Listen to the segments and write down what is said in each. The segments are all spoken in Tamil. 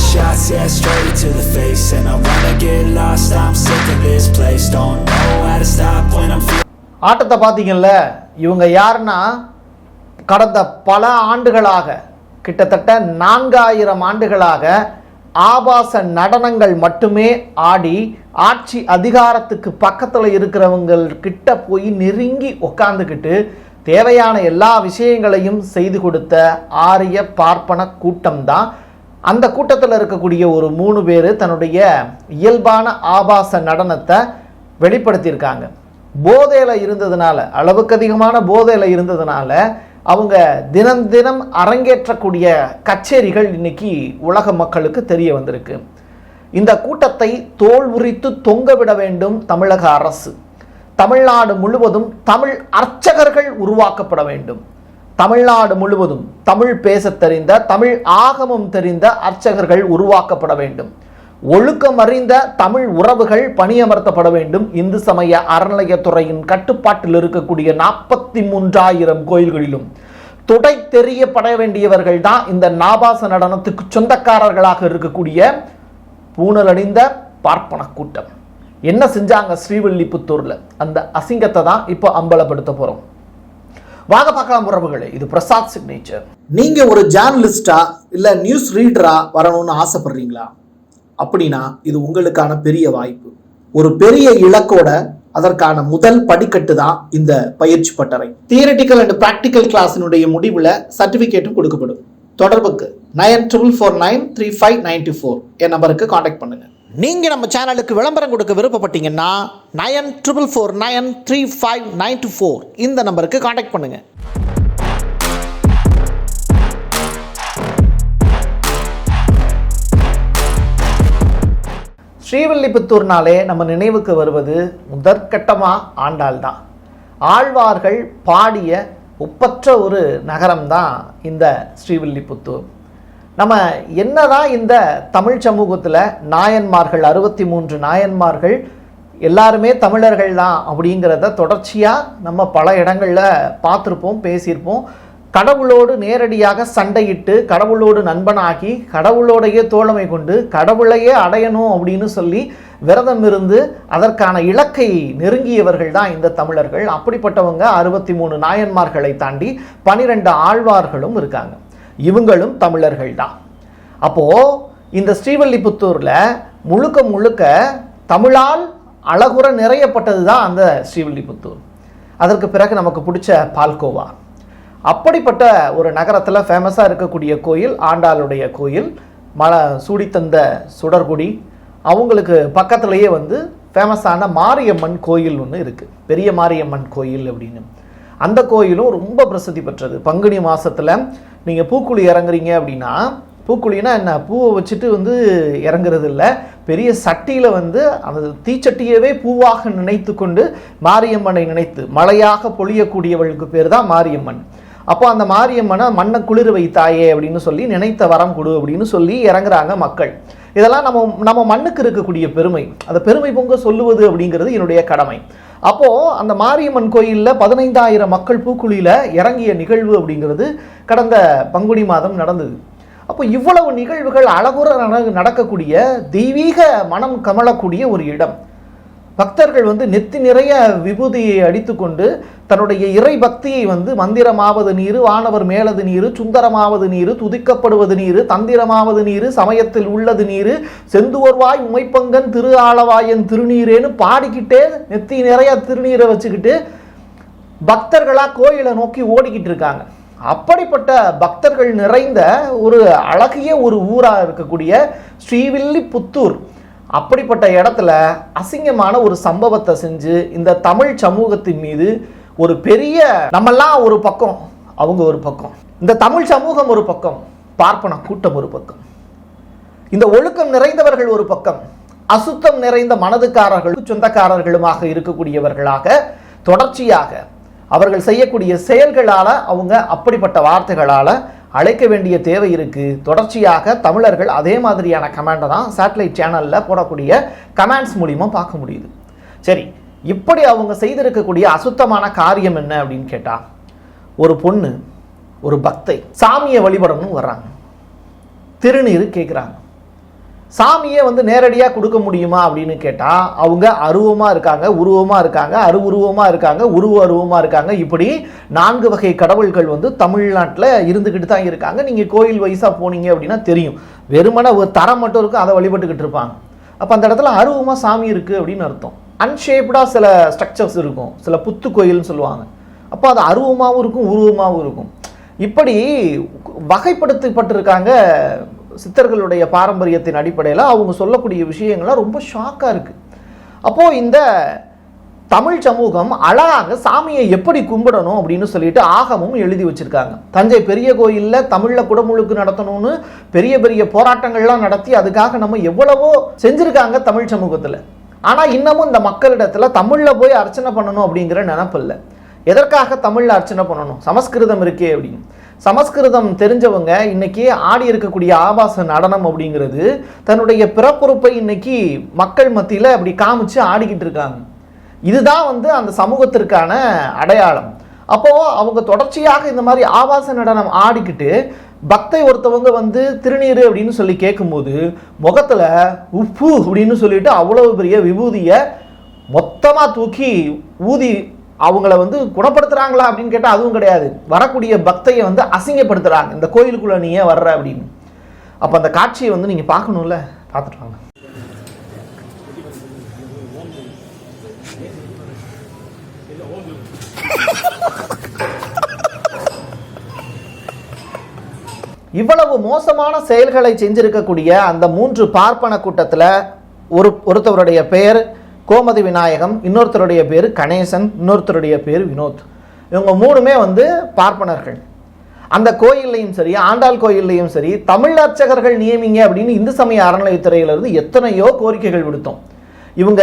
Shots, yeah, straight to the face And I wanna get lost, I'm sick of this place Don't know how to stop when I'm feeling ஆட்டத்தை பார்த்தீங்கல்ல இவங்க யாருன்னா கடந்த பல ஆண்டுகளாக கிட்டத்தட்ட நான்காயிரம் ஆண்டுகளாக ஆபாச நடனங்கள் மட்டுமே ஆடி ஆட்சி அதிகாரத்துக்கு பக்கத்தில் இருக்கிறவங்கள் கிட்ட போய் நெருங்கி உக்காந்துக்கிட்டு தேவையான எல்லா விஷயங்களையும் செய்து கொடுத்த ஆரிய பார்ப்பன கூட்டம்தான். அந்த கூட்டத்தில் இருக்கக்கூடிய ஒரு மூணு பேர் தன்னுடைய இயல்பான ஆபாச நடனத்தை வெளிப்படுத்தியிருக்காங்க. போதையில் இருந்ததுனால அளவுக்கு அதிகமான போதையில் இருந்ததுனால அவங்க தினம் தினம் அரங்கேற்றக்கூடிய கச்சேரிகள் இன்னைக்கு உலக மக்களுக்கு தெரிய வந்திருக்கு. இந்த கூட்டத்தை தோல் உரித்து தொங்க விட வேண்டும் தமிழக அரசு. தமிழ்நாடு முழுவதும் தமிழ் அர்ச்சகர்கள் உருவாக்கப்பட வேண்டும். தமிழ்நாடு முழுவதும் தமிழ் பேசத் தெரிந்த தமிழ் ஆகமம் தெரிந்த அர்ச்சகர்கள் உருவாக்கப்பட வேண்டும். ஒழுக்கம் அறிந்த தமிழ் உறவுகள் பணியமர்த்தப்பட வேண்டும். இந்து சமய அறநிலையத்துறையின் கட்டுப்பாட்டில் இருக்கக்கூடிய நாற்பத்தி மூன்றாயிரம் கோயில்களிலும் துடை தெரியப்பட வேண்டியவர்கள் தான் இந்த நாபாச நடனத்துக்கு சொந்தக்காரர்களாக இருக்கக்கூடிய பூணலணிந்த பார்ப்பன கூட்டம். என்ன செஞ்சாங்க ஸ்ரீவில்லிபுத்தூர்ல? அந்த அசிங்கத்தை தான் இப்போ அம்பலப்படுத்த போறோம். வாங்க பார்க்கலாம் உறவுகளே. இது பிரசாத் சிக்னேச்சர் நீங்க ஒரு ஜேர்னலிஸ்டா இல்ல நியூஸ் ரீடரா வரணும்னு ஆசைப்படுறீங்களா? அப்படின்னா இது உங்களுக்கான பெரிய வாய்ப்பு. ஒரு பெரிய இலக்கோட அதற்கான முதல் படிக்கட்டு தான் இந்த பயிற்சி பட்டறை. தியரட்டிக்கல் அண்ட் ப்ராக்டிக்கல் கிளாஸினுடைய முடிவில் சர்டிஃபிகேட்டும் கொடுக்கப்படும். தொடர்புக்கு nine triple four nine three five ninety four என் நம்பருக்கு காண்டாக்ட் பண்ணுங்க. நீங்கள் நம்ம சேனலுக்கு விளம்பரம் கொடுக்க விருப்பப்பட்டீங்கன்னா nine triple four nine three five nine two four இந்த நம்பருக்கு காண்டாக்ட் பண்ணுங்கள் ஸ்ரீவில்லிபுத்தூர்னாலே நம்ம நினைவுக்கு வருவது முதற்கட்டமாக ஆண்டாள் தான் ஆழ்வார்கள் பாடிய ஒப்பற்ற ஒரு நகரம்தான் இந்த ஸ்ரீவில்லிபுத்தூர். நம்ம என்னதான் இந்த தமிழ் சமூகத்தில் நாயன்மார்கள் அறுபத்தி மூன்று நாயன்மார்கள் எல்லாருமே தமிழர்கள் தான் அப்படிங்கிறத தொடர்ச்சியாக நம்ம பல இடங்களில் பார்த்துருப்போம் பேசியிருப்போம். கடவுளோடு நேரடியாக சண்டையிட்டு கடவுளோடு நண்பனாகி கடவுளோடையே தோழமை கொண்டு கடவுளையே அடையணும் அப்படின்னு சொல்லி விரதம் இருந்து அதற்கான இலக்கை நெருங்கியவர்கள் தான் இந்த தமிழர்கள். அப்படிப்பட்டவங்க அறுபத்தி மூணு நாயன்மார்களை தாண்டி பனிரெண்டு ஆழ்வார்களும் இருக்காங்க. இவங்களும் தமிழர்கள் தான். அப்போது இந்த ஸ்ரீவல்லிபுத்தூரில் முழுக்க முழுக்க தமிழால் அழகுற நிறையப்பட்டது தான் அந்த ஸ்ரீவில்லிபுத்தூர். அதற்கு பிறகு நமக்கு பிடிச்ச பால்கோவா. அப்படிப்பட்ட ஒரு நகரத்தில் ஃபேமஸாக இருக்கக்கூடிய கோயில் ஆண்டாளுடைய கோயில் மலை சூடித்தந்த சுடர்குடி அவங்களுக்கு பக்கத்துலேயே வந்து ஃபேமஸான மாரியம்மன் கோயில் ஒன்று இருக்குது பெரிய மாரியம்மன் கோயில் அப்படின்னு. அந்த கோயிலும் ரொம்ப பிரசித்தி பெற்றது. பங்குனி மாதத்தில் நீங்கள் பூக்குழி இறங்குறீங்க அப்படின்னா பூக்குழினா என்ன? பூவை வச்சுட்டு வந்து இறங்குறது இல்லை பெரிய சட்டியில் வந்து அந்த தீச்சட்டியவே பூவாக நினைத்து கொண்டு மாரியம்மனை நினைத்து மழையாக பொழியக்கூடியவளுக்கு பேர் தான் மாரியம்மன். அப்போ அந்த மாரியம்மனை மண்ணை குளிர் வைத்தாயே அப்படின்னு சொல்லி நினைத்த வரம் கொடு அப்படின்னு சொல்லி இறங்குறாங்க மக்கள். இதெல்லாம் நம்ம நம்ம மண்ணுக்கு இருக்கக்கூடிய பெருமை. அந்த பெருமை பொங்க சொல்லுவது அப்படிங்கிறது என்னுடைய கடமை. அப்போது அந்த மாரியம்மன் கோயிலில் பதினைந்தாயிரம் மக்கள் பூக்குழியில் இறங்கிய நிகழ்வு அப்படிங்கிறது கடந்த பங்குனி மாதம் நடந்தது. அப்போ இவ்வளவு நிகழ்வுகள் அழகுற நடக்கக்கூடிய தெய்வீக மனம் கமலக்கூடிய ஒரு இடம். பக்தர்கள் வந்து நெத்தி நிறைய விபூதியை அடித்துக்கொண்டு தன்னுடைய இறை பக்தியை வந்து மந்திரமாவது நீரு வானவர் மேலது நீரு சுந்தரமாவது நீரு துதிக்கப்படுவது நீரு தந்திரமாவது நீரு சமயத்தில் உள்ளது நீரு செந்துவர்வாய் உமைப்பங்கன் திரு ஆளவாயன் திருநீரேன்னு பாடிக்கிட்டே நெத்தி நிறைய திருநீரை வச்சுக்கிட்டு பக்தர்களாக கோயிலை நோக்கி ஓடிக்கிட்டு இருக்காங்க. அப்படிப்பட்ட பக்தர்கள் நிறைந்த ஒரு அழகிய ஒரு ஊராக இருக்கக்கூடிய ஸ்ரீவில்லிபுத்தூர். அப்படிப்பட்ட இடத்துல அசிங்கமான ஒரு சம்பவத்தை செஞ்சு இந்த தமிழ் சமூகத்தின் மீது ஒரு பெரிய நம்மெல்லாம் ஒரு பக்கம் அவங்க ஒரு பக்கம். இந்த தமிழ் சமூகம் ஒரு பக்கம் பார்ப்பன கூட்டம் ஒரு பக்கம். இந்த ஒழுக்கம் நிறைந்தவர்கள் ஒரு பக்கம் அசுத்தம் நிறைந்த மனதுக்காரர்களும் சொந்தக்காரர்களுமாக இருக்கக்கூடியவர்களாக தொடர்ச்சியாக அவர்கள் செய்யக்கூடிய செயல்களால் அவங்க அப்படிப்பட்ட வார்த்தைகளால் அழைக்க வேண்டிய தேவை இருக்குது தொடர்ச்சியாக தமிழர்கள் அதே மாதிரியான கமெண்டை தான் சேட்டலைட் சேனலில் போடக்கூடிய கமெண்ட்ஸ் மூலிமா பார்க்க முடியுது. சரி இப்படி அவங்க செய்திருக்கக்கூடிய அசுத்தமான காரியம் என்ன அப்படின்னு கேட்டால் ஒரு பொண்ணு ஒரு பக்தை சாமியை வழிபடணும்னு வர்றாங்க. திருநீர் கேட்குறாங்க சாமியே வந்து நேரடியாக கொடுக்க முடியுமா அப்படின்னு கேட்டால் அவங்க அருவமாக இருக்காங்க உருவமாக இருக்காங்க அருவுருவமாக இருக்காங்க உருவ அருவமாக இருக்காங்க. இப்படி நான்கு வகை கடவுள்கள் வந்து தமிழ்நாட்டில் இருந்துக்கிட்டு தான் இருக்காங்க. நீங்கள் கோயில் வயசாக போனீங்க அப்படின்னா தெரியும். வெறுமனே ஒரு தரம் மட்டும் இருக்கும் அதை வழிபட்டுக்கிட்டு இருப்பாங்க. அப்போ அந்த இடத்துல அருவமாக சாமி இருக்குது அப்படின்னு அர்த்தம். அன்ஷேப்டாக சில ஸ்ட்ரக்சர்ஸ் இருக்கும். சில புத்து கோயில்னு சொல்லுவாங்க. அப்போ அது அருவமாகவும் இருக்கும் உருவமாகவும் இருக்கும். இப்படி வகைப்படுத்தப்பட்டிருக்காங்க சித்தர்களுடைய பாரம்பரியத்தின் அடிப்படையில் அவங்க சொல்லக்கூடிய விஷயங்கள்லாம் ரொம்ப ஷாக்காக இருக்குது அப்போது இந்த தமிழ் சமூகம் அழகாக சாமியை எப்படி கும்பிடணும் அப்படின்னு சொல்லிட்டு ஆகமும் எழுதி வச்சுருக்காங்க. தஞ்சை பெரிய கோயிலில் தமிழில் குடமுழுக்கு நடத்தணும்னு பெரிய பெரிய போராட்டங்கள்லாம் நடத்தி அதுக்காக நம்ம எவ்வளவோ செஞ்சுருக்காங்க தமிழ் சமூகத்தில். ஆனால் இன்னமும் இந்த மக்களிடத்தில் தமிழில் போய் அர்ச்சனை பண்ணணும் அப்படிங்கிற நினப்பு இல்லை. எதற்காக தமிழில் அர்ச்சனை பண்ணணும்? சமஸ்கிருதம் இருக்கே அப்படின்னு. சமஸ்கிருதம் தெரிஞ்சவங்க இன்னைக்கு ஆடி இருக்கக்கூடிய ஆபாச நடனம் அப்படிங்கிறது தன்னுடைய பிறப்புறுப்பை இன்னைக்கு மக்கள் மத்தியில் அப்படி காமிச்சு ஆடிக்கிட்டு இருக்காங்க. இதுதான் வந்து அந்த சமூகத்திற்கான அடையாளம். அப்போ அவங்க தொடர்ச்சியாக இந்த மாதிரி ஆபாச நடனம் ஆடிக்கிட்டு பக்தை ஒருத்தவங்க வந்து திருநீர் அப்படின்னு சொல்லி கேட்கும்போது முகத்தில் உப்பு அப்படின்னு சொல்லிட்டு அவ்வளவு பெரிய விபூதியை மொத்தமாக தூக்கி ஊதி அவங்கள வந்து குணப்படுத்துகிறாங்களா அப்படின்னு கேட்டால் அதுவும் கிடையாது. வரக்கூடிய பக்தையை வந்து அசிங்கப்படுத்துறாங்க. இந்த கோயிலுக்குள்ளே நீ ஏன் வர்ற அப்படின்னு. அப்போ அந்த காட்சியை வந்து நீங்கள் பார்க்கணும்ல? பார்த்துட்டு வாங்க. இவ்வளவு மோசமான செயல்களை செஞ்சிருக்கக்கூடிய அந்த மூன்று பார்ப்பன கூட்டத்தில் ஒரு ஒருத்தவருடைய பெயர் கோமதி விநாயகம் இன்னொருத்தருடைய பேர் கணேசன் இன்னொருத்தருடைய பேர் வினோத். இவங்க மூணுமே வந்து பார்ப்பனர்கள். அந்த கோயில்லையும் சரி ஆண்டாள் கோயில்லையும் சரி தமிழ் அர்ச்சகர்கள் நியமிங்க அப்படின்னு இந்து சமய அறநிலையத்துறையிலிருந்து எத்தனையோ கோரிக்கைகள் விடுத்தோம். இவங்க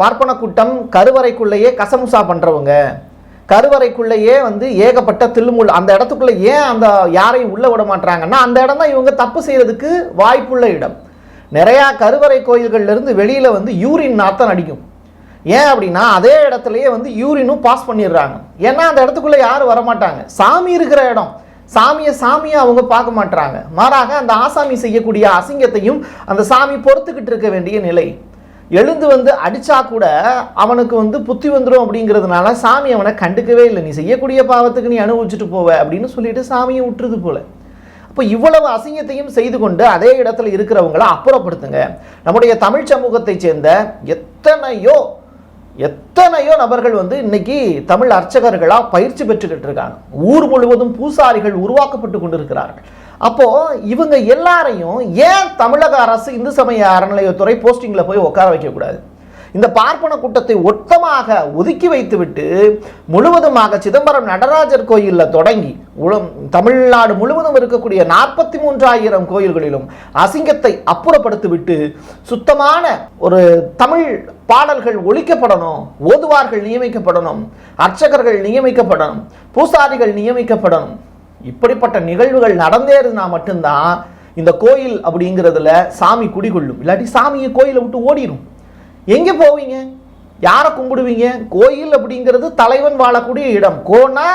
பார்ப்பன கூட்டம் கருவறைக்குள்ளேயே கசமுசா பண்ணுறவங்க கருவறைக்குள்ளேயே வந்து ஏகப்பட்ட தில்முள் அந்த இடத்துக்குள்ளே ஏன் அந்த யாரையும் உள்ளே விட மாட்டாங்கன்னா அந்த இடம் தான் இவங்க தப்பு செய்கிறதுக்கு வாய்ப்புள்ள இடம். நிறையா கருவறை கோயில்கள்லேருந்து வெளியில் வந்து யூரின் நாத்தம் அடிக்கும். ஏன் அப்படின்னா அதே இடத்துலையே வந்து யூரினும் பாஸ் பண்ணிடுறாங்க. ஏன்னா அந்த இடத்துக்குள்ளே யாரும் வரமாட்டாங்க. சாமி இருக்கிற இடம். சாமியை சாமியை அவங்க பார்க்க மாட்டாங்க மாறாக அந்த ஆசாமி செய்யக்கூடிய அசிங்கத்தையும் அந்த சாமி பொறுத்துக்கிட்டு இருக்க வேண்டிய நிலை. எழுந்து வந்து அடித்தா கூட அவனுக்கு வந்து புத்தி வந்துடும் அப்படிங்கிறதுனால சாமி அவனை கண்டுக்கவே இல்லை. நீ செய்யக்கூடிய பாவத்துக்கு நீ அனுபவிச்சுட்டு போவ அப்படின்னு சொல்லிட்டு சாமியை விட்டுறது போல. அப்போ இவ்வளவு அசிங்கத்தையும் செய்து கொண்டு அதே இடத்துல இருக்கிறவங்கள அப்புறப்படுத்துங்க. நம்முடைய தமிழ் சமூகத்தை சேர்ந்த எத்தனையோ எத்தனையோ நபர்கள் வந்து இன்னைக்கு தமிழ் அர்ச்சகர்களாக பயிற்சி பெற்றுக்கிட்டு இருக்காங்க. ஊர் முழுவதும் பூசாரிகள் உருவாக்கப்பட்டு கொண்டிருக்கிறார்கள். அப்போது இவங்க எல்லாரையும் ஏன் தமிழக அரசு இந்து சமய அறநிலையத்துறை போஸ்டிங்கில் போய் உட்கார வைக்கக்கூடாது? இந்த பார்ப்பன கூட்டத்தை ஒட்டமாக ஒதுக்கி வைத்துவிட்டு முழுவதுமாக சிதம்பரம் நடராஜர் கோயிலில் தொடங்கி உளம் தமிழ்நாடு முழுவதும் இருக்கக்கூடிய நாற்பத்தி மூன்றாயிரம் கோயில்களிலும் அசிங்கத்தை அப்புறப்படுத்திவிட்டு சுத்தமான ஒரு தமிழ் பாடல்கள் ஒழிக்கப்படணும் ஓதுவார்கள் நியமிக்கப்படணும் அர்ச்சகர்கள் நியமிக்கப்படணும் பூசாரிகள் நியமிக்கப்படணும் இப்படிப்பட்ட நிகழ்வுகள் நடந்தே இருந்தால் மட்டும்தான் இந்த கோயில் அப்படிங்கிறதுல சாமி குடிகொள்ளும். இல்லாட்டி சாமியை கோயிலை விட்டு ஓடிடும் எங்கே போவீங்க? யாரை கும்பிடுவீங்க? கோயில் அப்படிங்கிறது தலைவன் வாழக்கூடிய இடம். கோனா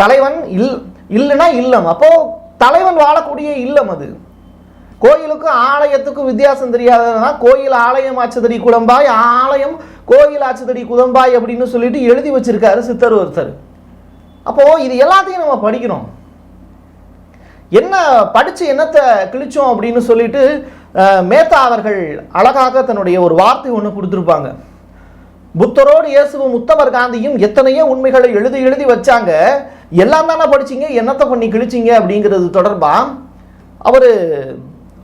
தலைவன் இல் இல்லைன்னா இல்லம். அப்போ தலைவன் வாழக்கூடிய இல்லம் அது. கோயிலுக்கும் ஆலயத்துக்கும் வித்தியாசம் தெரியாததுனா கோயில் ஆலயம் ஆச்சுதடி குளம்பாய் ஆலயம் கோயில் ஆச்சுதடி குதம்பாய் அப்படின்னு சொல்லிட்டு எழுதி வச்சிருக்காரு சித்தர் ஒருத்தர். அப்போ இது எல்லாத்தையும் நம்ம படிக்கணும். என்ன படிச்சு என்னத்தை கிழிச்சோம் அப்படின்னு சொல்லிட்டு மேத்தா அவர்கள் அழகாக தன்னுடைய ஒரு வார்த்தை ஒன்று கொடுத்துருப்பாங்க. புத்தரோடு இயேசுவும் உத்தமர் காந்தியும் எத்தனையோ உண்மைகளை எழுதி எழுதி வச்சாங்க. எல்லாம் தானே படிச்சீங்க என்னத்தை பண்ணி கிழிச்சீங்க அப்படிங்கிறது தொடர்பாக அவர்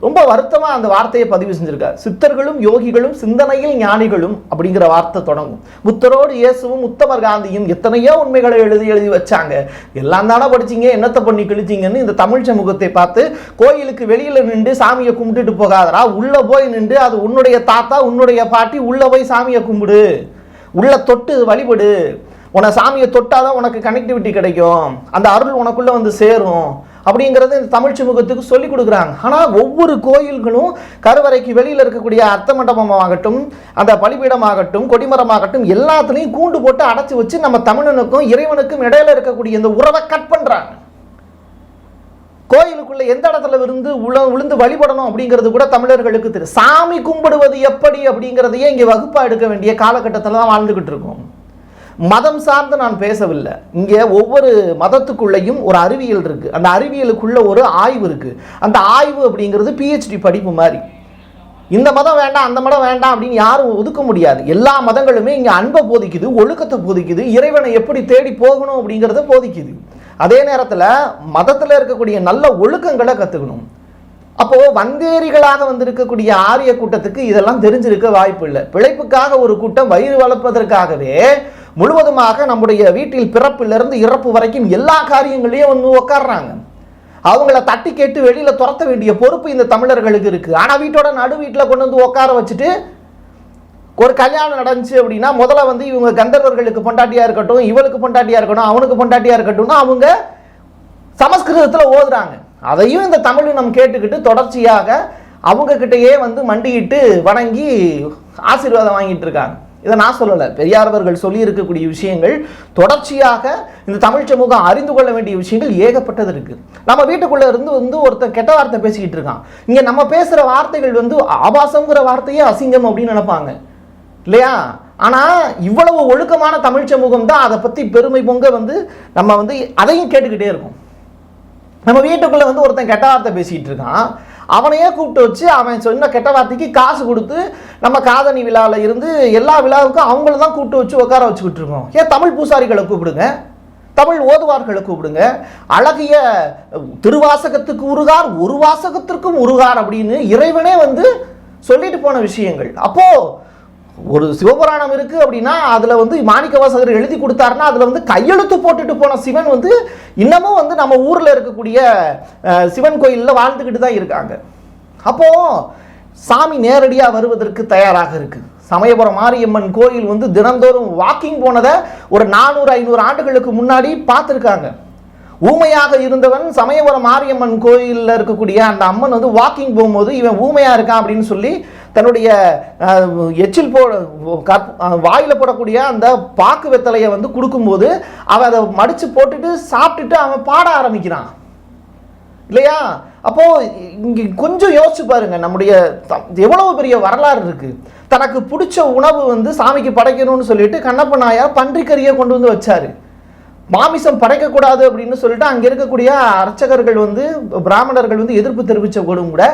ரொம்ப வருத்தமாக அந்த வார்த்தையை பதிவு செஞ்சிருக்கார். சித்தர்களும் யோகிகளும் சிந்தனையில் ஞானிகளும் அப்படிங்கிற வார்த்தை தொடங்கும். புத்தரோடு இயேசுவும் உத்தமர் காந்தியும் எத்தனையோ உண்மைகளை எழுதி எழுதி வச்சாங்க. எல்லாம் தானே படிச்சீங்க என்னத்தை பண்ணி கிழிச்சிங்கன்னு இந்த தமிழ் சமூகத்தை பார்த்து கோயிலுக்கு வெளியில் நின்று சாமியை கும்பிட்டுட்டு போகாதரா உள்ளே போய் நின்று அது உன்னுடைய தாத்தா உன்னுடைய பாட்டி உள்ளே போய் சாமியை கும்பிடு. உள்ள தொட்டு வழிபடு. உன சாமியை தொட்டாதான் உனக்கு கனெக்டிவிட்டி கிடைக்கும். அந்த அருள் உனக்குள்ளே வந்து சேரும். அப்படிங்கிறது இந்த தமிழ் சமூகத்துக்கு சொல்லிக் கொடுக்குறாங்க. ஆனால் ஒவ்வொரு கோயில்களும் கருவறைக்கு வெளியில் இருக்கக்கூடிய அர்த்த மண்டபமாகட்டும் அந்த பலிபீடமாகட்டும் கொடிமரமாகட்டும் எல்லாத்துலேயும் கூண்டு போட்டு அடைச்சி வச்சு நம்ம தமிழனுக்கும் இறைவனுக்கும் இடையில இருக்கக்கூடிய இந்த உறவை கட் பண்ணுறாங்க கோயிலுக்குள்ள எந்த இடத்துல இருந்து உள விழுந்து வழிபடணும் அப்படிங்கிறது கூட தமிழர்களுக்கு தெரியும். சாமி கும்பிடுவது எப்படி அப்படிங்கிறதையே இங்கே வகுப்பாக எடுக்க வேண்டிய காலகட்டத்தில் தான் வாழ்ந்துகிட்டு இருக்கோம். மதம் சார்ந்து நான் பேசவில்லை. இங்கே ஒவ்வொரு மதத்துக்குள்ளேயும் ஒரு அறிவியல் இருக்குது அந்த அறிவியலுக்குள்ள ஒரு ஆய்வு இருக்குது அந்த ஆய்வு அப்படிங்கிறது பிஹெச்டி படிப்பு மாதிரி. இந்த மதம் வேண்டாம் அந்த மதம் வேண்டாம் அப்படின்னு யாரும் ஒதுக்க முடியாது. எல்லா மதங்களுமே இங்கே அன்பை போதிக்குது ஒழுக்கத்தை போதிக்குது இறைவனை எப்படி தேடி போகணும் அப்படிங்கிறத போதிக்குது. அதே நேரத்தில் மதத்தில் இருக்கக்கூடிய நல்ல ஒழுக்கங்களை கற்றுக்கணும் அப்போது வந்தேரிகளாக வந்திருக்கக்கூடிய ஆரிய கூட்டத்துக்கு இதெல்லாம் தெரிஞ்சிருக்க வாய்ப்பு இல்லை. பிழைப்புக்காக ஒரு கூட்டம் வயிறு வளர்ப்பதற்காகவே முழுவதுமாக நம்முடைய வீட்டில் பிறப்பிலிருந்து இறப்பு வரைக்கும் எல்லா காரியங்களையும் வந்து உட்கார்றாங்க அவங்கள தட்டி கேட்டு வெளியில் துரத்த வேண்டிய பொறுப்பு இந்த தமிழர்களுக்கு இருக்குது ஆனால் வீட்டோட நடு வீட்டில் கொண்டு வந்து உட்கார வச்சுட்டு ஒரு கல்யாணம் நடந்துச்சு அப்படின்னா முதல்ல வந்து இவங்க கந்தர்வர்களுக்கு பொண்டாட்டியாக இருக்கட்டும் இவளுக்கு பொண்டாட்டியாக இருக்கட்டும் அவனுக்கு பொண்டாட்டியாக இருக்கட்டும்னு அவங்க சமஸ்கிருதத்தில் ஓதுறாங்க. அதையும் இந்த தமிழினம் கேட்டுக்கிட்டு தொடர்ச்சியாக அவங்கக்கிட்டேயே வந்து மண்டியிட்டு வணங்கி ஆசீர்வாதம் வாங்கிட்டு இருக்காங்க. இதை நான் சொல்லலை. பெரியார் அவர்கள் விஷயங்கள் தொடர்ச்சியாக இந்த தமிழ் சமூகம் அறிந்து கொள்ள வேண்டிய விஷயங்கள் ஏகப்பட்டது இருக்கு. நம்ம வீட்டுக்குள்ள இருந்து வந்து ஒருத்தன் கெட்ட வார்த்தை பேசிக்கிட்டு இருக்கான். இங்க நம்ம பேசுற வார்த்தைகள் வந்து ஆபாசங்கிற வார்த்தையே அசிங்கம் அப்படின்னு நினைப்பாங்க. இல்லையா? ஆனா இவ்வளவு ஒழுக்கமான தமிழ் சமூகம் தான் அதை பத்தி பெருமை பொங்க வந்து நம்ம வந்து அதையும் கேட்டுக்கிட்டே இருக்கோம். நம்ம வீட்டுக்குள்ள வந்து ஒருத்தன் கெட்ட வார்த்தை பேசிகிட்டு இருக்கான். அவனையே கூப்பிட்டு வச்சு அவன் சொன்ன கெட்ட வார்த்தைக்கு காசு கொடுத்து நம்ம காதணி விழாவில் இருந்து எல்லா விழாவுக்கும் அவங்கள தான் கூப்பிட்டு வச்சு உட்கார வச்சுக்கிட்டு இருக்கோம். ஏன் தமிழ் பூசாரிகளை கூப்பிடுங்க? தமிழ் ஓதுவார்களை கூப்பிடுங்க. அழகிய திருவாசகத்துக்கு உருகார் ஒரு வாசகத்திற்கும் உருகார் அப்படின்னு இறைவனே வந்து சொல்லிட்டு போன விஷயங்கள். அப்போது ஒரு சிவபுராணம் இருக்கு அப்படின்னா அதுல வந்து மாணிக்கவாசகர் எழுதி கொடுத்தாருன்னா அதுல வந்து கையெழுத்து போட்டுட்டு போன சிவன் வந்து இன்னமும் வந்து நம்ம ஊர்ல இருக்கக்கூடிய சிவன் கோயில்ல வாழ்ந்துக்கிட்டு தான் இருக்காங்க. அப்போ சாமி நேரடியாக வருவதற்கு தயாராக இருக்கு. சமயபுரம் மாரியம்மன் கோயில் வந்து தினந்தோறும் வாக்கிங் போனதை ஒரு நானூறு ஐநூறு ஆண்டுகளுக்கு முன்னாடி பார்த்துருக்காங்க. ஊமையாக இருந்தவன் சமயபுரம் மாரியம்மன் கோயிலில் இருக்கக்கூடிய அந்த அம்மன் வந்து வாக்கிங் போகும்போது இவன் ஊமையாக இருக்கான் அப்படின்னு சொல்லி தன்னுடைய எச்சில் போ வாயில் போடக்கூடிய அந்த பாக்கு வெத்தலையை வந்து கொடுக்கும்போது அவன் அதை மடித்து போட்டுட்டு சாப்பிட்டுட்டு அவன் பாட ஆரம்பிக்கிறான். இல்லையா? அப்போது இங்கே கொஞ்சம் யோசிச்சு பாருங்க நம்முடைய த- எவ்வளவு பெரிய வரலாறு இருக்குது தனக்கு பிடிச்ச உணவு வந்து சாமிக்கு படைக்கணும்னு சொல்லிட்டு கண்ணப்ப நாயார் பன்றிக்கறியை கொண்டு வந்து வச்சாரு. மாமிசம் படைக்கக்கூடாது அப்படின்னு சொல்லிட்டு அங்கே இருக்கக்கூடிய அர்ச்சகர்கள் வந்து பிராமணர்கள் வந்து எதிர்ப்பு தெரிவித்த கூடும் கூட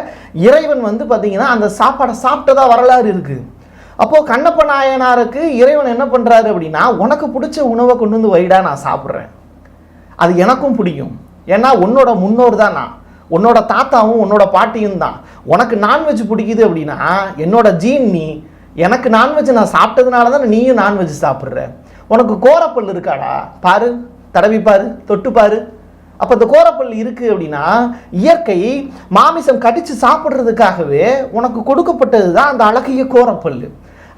இறைவன் வந்து பார்த்தீங்கன்னா அந்த சாப்பாடை சாப்பிட்டதா வரலாறு இருக்குது அப்போது கண்ணப்ப நாயனாருக்கு இறைவன் என்ன பண்ணுறாரு அப்படின்னா உனக்கு பிடிச்ச உணவை கொண்டு வந்து வைடா நான் சாப்பிட்றேன். அது எனக்கும் பிடிக்கும். ஏன்னா உன்னோட முன்னோர் தான் நான். உன்னோட தாத்தாவும் உன்னோட பாட்டியும் தான். உனக்கு நான்வெஜ் பிடிக்குது அப்படின்னா என்னோட ஜீன் நீ. எனக்கு நான்வெஜ் நான் சாப்பிட்டதுனால தான் நீயும் நான்வெஜ் சாப்பிட்ற? உனக்கு கோரப்பல் இருக்காடா? பாரு தடவி பாரு தொட்டு பாரு. அப்போ இந்த கோரப்பல் இருக்குது அப்படின்னா இயற்கை மாமிசம் கடித்து சாப்பிட்றதுக்காகவே உனக்கு கொடுக்கப்பட்டது தான் அந்த அழகிய கோரப்பல்.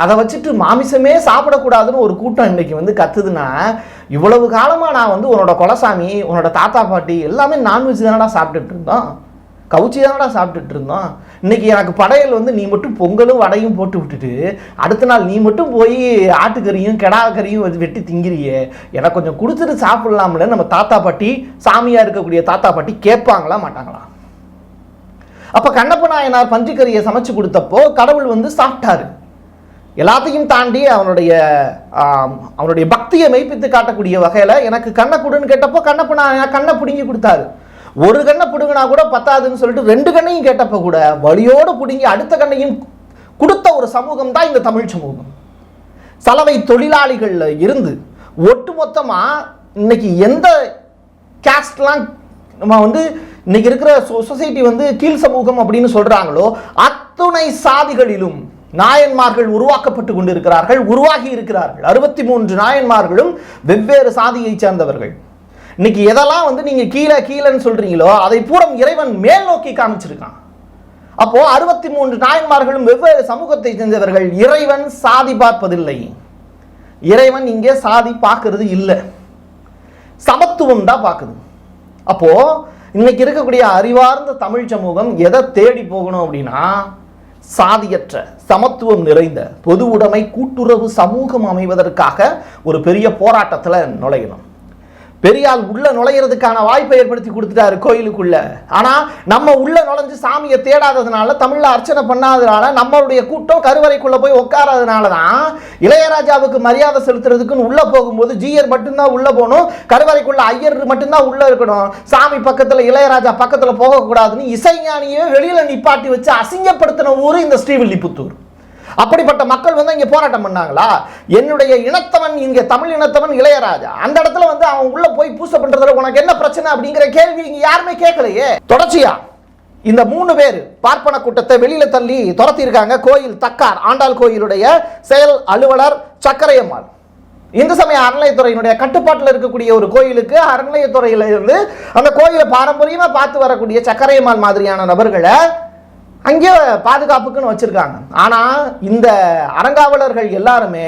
அதை வச்சுட்டு மாமிசமே சாப்பிடக்கூடாதுன்னு ஒரு கூட்டம் இன்றைக்கி வந்து கத்துதுன்னா இவ்வளவு காலமாக நான் வந்து உன்னோட குலசாமி உன்னோட தாத்தா பாட்டி எல்லாமே நான்வெஜ் தானடா சாப்பிட்டுட்டு இருந்தோம். கவுச்சி தானடா சாப்பிட்டுட்டு இருந்தோம். இன்னைக்கு எனக்கு படையல் வந்து நீ மட்டும் பொங்கலும் வடையும் போட்டு விட்டுட்டு அடுத்த நாள் நீ மட்டும் போய் ஆட்டுக்கறியும் கெடா கறியும் வெட்டி திங்கிறியே. எனக்கு கொஞ்சம் கொடுத்துட்டு சாப்பிட்லாம்ல நம்ம தாத்தா பாட்டி சாமியாக இருக்கக்கூடிய தாத்தா பாட்டி கேட்பாங்களா மாட்டாங்களா? அப்போ கண்ணப்ப நாயனார் பஞ்சுக்கறியை சமைச்சு கொடுத்தப்போ கடவுள் வந்து சாப்பிட்டாரு. எல்லாத்தையும் தாண்டி அவனுடைய அவனுடைய பக்தியை மெய்ப்பித்து காட்டக்கூடிய வகையில் எனக்கு கண்ணை கொடுன்னு கேட்டப்போ கண்ணப்ப நாயனார் கண்ணை பிடுங்கி கொடுத்தாரு. ஒரு கண்ணை பிடுங்கினா கூட பத்தாதுன்னு சொல்லிட்டு ரெண்டு கண்ணையும் கேட்டப்ப கூட வழியோடு பிடுங்கி அடுத்த கண்ணையும் கொடுத்த ஒரு சமூகம் தான் இந்த தமிழ் சமூகம். சலவை தொழிலாளிகளில் இருந்து ஒட்டுமொத்தமாக இன்னைக்கு எந்த கேஸ்ட்லாம் நம்ம வந்து இன்னைக்கு இருக்கிற சொசைட்டி வந்து கீழ் சமூகம் அப்படின்னு சொல்கிறாங்களோ அத்துணை சாதிகளிலும் நாயன்மார்கள் உருவாக்கப்பட்டு கொண்டிருக்கிறார்கள் உருவாகி இருக்கிறார்கள். அறுபத்தி மூன்று நாயன்மார்களும் வெவ்வேறு சாதியை சேர்ந்தவர்கள். இன்னைக்கு எதெல்லாம் வந்து நீங்க கீழே கீழேன்னு சொல்றீங்களோ அதை பூரம் இறைவன் மேல் நோக்கி காமிச்சிருக்கான். அப்போ அறுபத்தி மூன்று நாயன்மார்களும் வெவ்வேறு சமூகத்தை சேர்ந்தவர்கள் இறைவன் சாதி பார்ப்பதில்லை. இறைவன் இங்கே சாதி பார்க்கறது இல்லை. சமத்துவம் தான் பார்க்குது. அப்போ இன்னைக்கு இருக்கக்கூடிய அறிவார்ந்த தமிழ் சமூகம் எதை தேடி போகணும் அப்படின்னா சாதியற்ற சமத்துவம் நிறைந்த பொது உடைமை கூட்டுறவு சமூகம் அமைவதற்காக ஒரு பெரிய போராட்டத்தில் நுழையணும். பெரியாள் உள்ள நுழையிறதுக்கான வாய்ப்பை ஏற்படுத்தி கொடுத்துட்டாரு கோயிலுக்குள்ள. ஆனா நம்ம உள்ள நுழைஞ்சு சாமியை தேடாததுனால தமிழ்ல அர்ச்சனை பண்ணாததுனால நம்மளுடைய கூட்டம் கருவறைக்குள்ள போய் உட்காராதனால தான் இளையராஜாவுக்கு மரியாதை செலுத்துறதுக்குன்னு உள்ள போகும்போது ஜீயர் மட்டும்தான் உள்ள போகணும் கருவறைக்குள்ள ஐயர் மட்டும்தான் உள்ள இருக்கணும் சாமி பக்கத்துல இளையராஜா பக்கத்துல போகக்கூடாதுன்னு இசைஞானியே வெளியில நிப்பாட்டி வச்சு அசிங்கப்படுத்தின ஊர் இந்த ஸ்ரீவில்லிபுத்தூர். அப்படிப்பட்ட மக்கள் வந்து இங்க போராட்டம் பண்ணாங்களா? என்னுடைய இனத்தவன் இங்க தமிழ் இனத்தவன் இளையராஜா. அந்த இடத்துல வந்து அவன் உள்ள போய் பூசை பண்றதுல உனக்கு என்ன பிரச்சனை அப்படிங்கிற கேள்வி இங்க யாருமே கேட்கலையே. தொடர்ச்சியா இந்த மூணு பேர் பார்ப்பன கூட்டத்தை வெளியில தள்ளி துரத்தியிருக்காங்க. கோயில் தக்கார் ஆண்டாள் கோயிலுடைய செயல் அலுவலர் சக்கரையம்மாள். இந்து சமய அறநிலையத்துறையினுடைய கட்டுப்பாட்டில் இருக்கக்கூடிய ஒரு கோயிலுக்கு அறநிலையத்துறையில இருந்து அந்த கோயிலை பாரம்பரியமா பார்த்து வரக்கூடிய சக்கரையம்மாள் மாதிரியான நபர்களை அங்கே பாதுகாப்புக்குன்னு வச்சுருக்காங்க. ஆனால் இந்த அறங்காவலர்கள் எல்லாருமே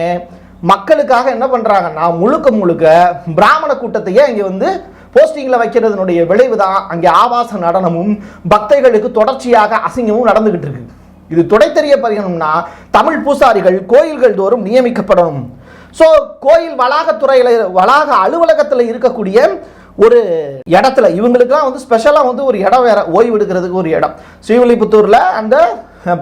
மக்களுக்காக என்ன பண்ணுறாங்கன்னா முழுக்க முழுக்க பிராமண கூட்டத்தையே இங்கே வந்து போஸ்டிங்கில் வைக்கிறதுனுடைய விளைவு தான் அங்கே ஆபாச நடனமும் பக்தைகளுக்கு தொடர்ச்சியாக அசிங்கமும் நடந்துக்கிட்டு இருக்கு. இது துடை தெரிய பறியணும்னா தமிழ் பூசாரிகள் கோயில்கள் தோறும் நியமிக்கப்படணும். ஸோ கோயில் வளாகத்துறையில் வளாக அலுவலகத்தில் இருக்கக்கூடிய ஒரு இடத்துல இவங்களுக்குலாம் வந்து ஸ்பெஷலாக வந்து ஒரு இடம் வேற ஓய்வு எடுக்கிறதுக்கு ஒரு இடம். ஸ்ரீவில்லிபுத்தூரில் அந்த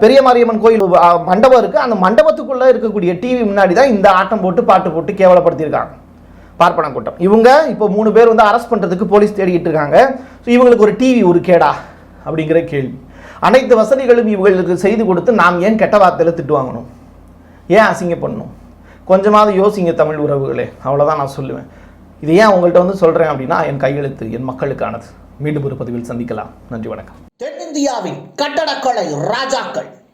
பெரிய மாரியம்மன் கோயில் மண்டபம் இருக்குது அந்த மண்டபத்துக்குள்ளே இருக்கக்கூடிய டிவி முன்னாடி தான் இந்த ஆட்டம் போட்டு பாட்டு போட்டு கேவலப்படுத்தியிருக்காங்க. பார்ப்பன கூட்டம். இவங்க இப்போ மூணு பேர் வந்து அரெஸ்ட் பண்ணுறதுக்கு போலீஸ் தேடிக்கிட்டு இருக்காங்க. ஸோ இவங்களுக்கு ஒரு டிவி ஒரு கேடா அப்படிங்கிற கேள்வி. அனைத்து வசதிகளும் இவங்களுக்கு செய்து கொடுத்து நாம் ஏன் கெட்ட வார்த்தையில் திட்டு வாங்கணும்? ஏன் அசிங்க பண்ணணும் கொஞ்சமாவது யோசிங்க தமிழ் உறவுகளே. அவ்வளோதான் நான் சொல்லுவேன். இது ஏன் உங்கள்கிட்ட வந்து சொல்கிறேன் அப்படின்னா என் கையெழுத்து என் மக்களுக்கானது. மீண்டும் ஒரு பதிவில் சந்திக்கலாம். நன்றி வணக்கம். தென்னிந்தியாவின் கட்டடக்கலை ராஜாக்கள்.